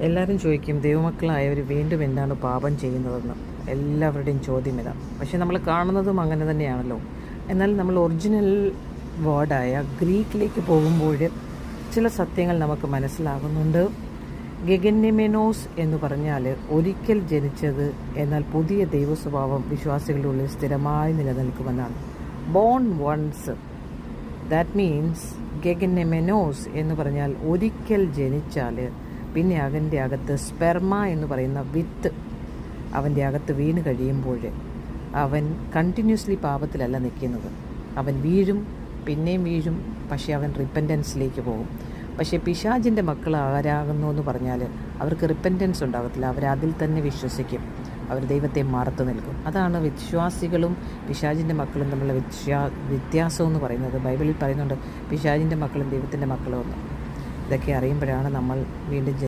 എല്ലാവരും ചോദിക്കും ദൈവമക്കളായവർ വീണ്ടും എന്താണ് പാപം ചെയ്യുന്നതെന്ന്? എല്ലാവരുടെയും ചോദ്യം ഇതാ. പക്ഷെ നമ്മൾ കാണുന്നതും അങ്ങനെ തന്നെയാണല്ലോ. എന്നാൽ നമ്മൾ ഒറിജിനൽ വേർഡായ ഗ്രീക്കിലേക്ക് പോകുമ്പോൾ ചില സത്യങ്ങൾ നമുക്ക് മനസ്സിലാകുന്നുണ്ട്. ഗഗന്യമെനോസ് എന്ന് പറഞ്ഞാൽ ഒരിക്കൽ ജനിച്ചത് എന്നാൽ പുതിയ ദൈവസ്വഭാവം വിശ്വാസികളുടെ ഉള്ളിൽ സ്ഥിരമായി നിലനിൽക്കുമെന്നാണ്. ബോൺ വൺസ് ദാറ്റ് മീൻസ് ഗഗന്യമെനോസ് എന്ന് പറഞ്ഞാൽ ഒരിക്കൽ ജനിച്ചാൽ പിന്നെ അവന്റെ അകത്ത് സ്പെർമ എന്ന് പറയുന്ന വിത്ത് അവന്റെ അകത്ത് വീണ് കഴിയുമ്പോൾ അവൻ കണ്ടിന്യൂസ്ലി പാപത്തിലല്ല നിൽക്കുന്നത്. അവൻ വീഴും പിന്നെയും വീഴും പക്ഷേ അവൻ റിപ്പന്റൻസിലേക്ക് പോകും. പക്ഷേ പിശാജിന്റെ മക്കൾ ആരാകുന്നു എന്ന് പറഞ്ഞാൽ അവർക്ക് റിപ്പന്റൻസ് ഉണ്ടാകത്തില്ല അവർ അതിൽ തന്നെ വിശ്വസിക്കും. അവർ ദൈവത്തെ മറത്തു നിൽക്കും അതാണ് വിശ്വാസികളും പിശാജിന്റെ മക്കളും തമ്മിലുള്ള വ്യത്യാസം എന്ന് പറയുന്നത്. ബൈബിളിൽ പറയുന്നുണ്ട് പിശാജിന്റെ മക്കളും ദൈവത്തിന്റെ മക്കളും എന്ന്. ഇതൊക്കെ അറിയുമ്പോഴാണ് നമ്മൾ വീണ്ടും